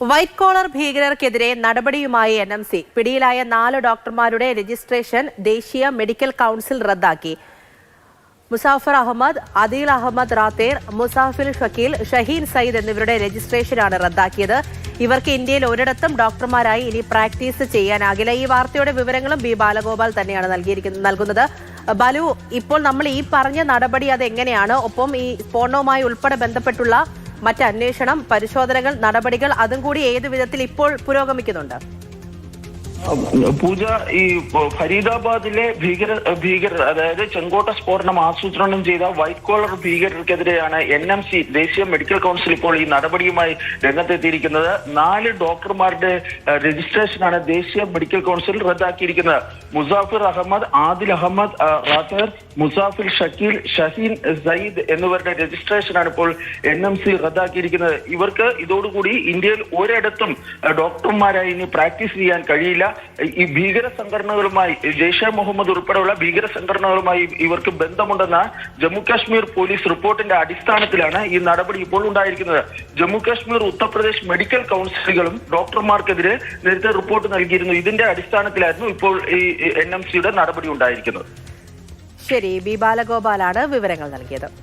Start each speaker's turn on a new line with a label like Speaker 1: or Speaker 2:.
Speaker 1: White collar ഭീകരർക്കെതിരെ നടപടിയുമായി N M C. പിടിയിലായ നാല് ഡോക്ടർമാരുടെ രജിസ്ട്രേഷൻ ദേശീയ മെഡിക്കൽ കൗൺസിൽ റദ്ദാക്കി. മുസാഫർ അഹമ്മദ് അദീൽ അഹമ്മദ് റാത്തേർ മുസാഫിൽ ഷക്കീൽ ഷഹീൻ സയ്യിദ് എന്നിവരുടെ രജിസ്ട്രേഷനാണ് റദ്ദാക്കിയത്. ഇവർക്ക് ഇന്ത്യയിൽ ഒരിടത്തും ഡോക്ടർമാരായി ഇനി പ്രാക്ടീസ് ചെയ്യാനാകില്ല. ഈ വാർത്തയുടെ വിവരങ്ങളും ബി ബാലഗോപാൽ തന്നെയാണ് നൽകിയിരിക്കുന്നത് നൽകുന്നത്. ബാലു ഇപ്പോൾ നമ്മൾ ഈ പറഞ്ഞ നടപടി അത് എങ്ങനെയാണ് ഒപ്പം ഈ സ്ഫോടനവുമായി ഉൾപ്പെടെ ബന്ധപ്പെട്ടുള്ള മറ്റ് അന്വേഷണം പരിശോധനകൾ നടപടികൾ അതും കൂടി ഏത് വിധത്തിൽ ഇപ്പോൾ പുരോഗമിക്കുന്നുണ്ട്?
Speaker 2: പൂജ ഈ ഫരീദാബാദിലെ ഭീകര ഭീകരർ അതായത് ചെങ്കോട്ട സ്ഫോടനം ആസൂത്രണം ചെയ്ത വൈറ്റ് കോളർ ഭീകരർക്കെതിരെയാണ് എൻ എം സി ദേശീയ മെഡിക്കൽ കൗൺസിൽ ഇപ്പോൾ ഈ നടപടിയുമായി രംഗത്തെത്തിയിരിക്കുന്നത്. നാല് ഡോക്ടർമാരുടെ രജിസ്ട്രേഷനാണ് ദേശീയ മെഡിക്കൽ കൗൺസിൽ റദ്ദാക്കിയിരിക്കുന്നത്. മുസാഫിർ അഹമ്മദ് ആദിൽ അഹമ്മദ് റാത്തർ മുസാഫിർ ഷക്കീൽ ഷഹീൻ സയ്യിദ് എന്നിവരുടെ രജിസ്ട്രേഷനാണ് ഇപ്പോൾ എൻ എം സി റദ്ദാക്കിയിരിക്കുന്നത്. ഇവർക്ക് ഇതോടുകൂടി ഇന്ത്യയിൽ ഒരിടത്തും ഡോക്ടർമാരായി ഇനി പ്രാക്ടീസ് ചെയ്യാൻ കഴിയില്ല. ഈ ഭീകര സംഘടനകളുമായി ജെയ്ഷെ മുഹമ്മദ് ഉൾപ്പെടെയുള്ള ഭീകര സംഘടനകളുമായി ഇവർക്ക് ബന്ധമുണ്ടെന്ന ജമ്മു കാശ്മീർ പോലീസ് റിപ്പോർട്ടിന്റെ അടിസ്ഥാനത്തിലാണ് ഈ നടപടി ഇപ്പോൾ ഉണ്ടായിരിക്കുന്നത്. ജമ്മു കാശ്മീർ ഉത്തർപ്രദേശ് മെഡിക്കൽ കൗൺസിലുകളും ഡോക്ടർമാർക്കെതിരെ നേരത്തെ റിപ്പോർട്ട് നൽകിയിരുന്നു. ഇതിന്റെ അടിസ്ഥാനത്തിലായിരുന്നു ഇപ്പോൾ ഈ എൻ എം സിയുടെ നടപടി ഉണ്ടായിരിക്കുന്നത്.
Speaker 1: ശരി ബി ബാലഗോപാലാണ് വിവരങ്ങൾ നൽകിയത്.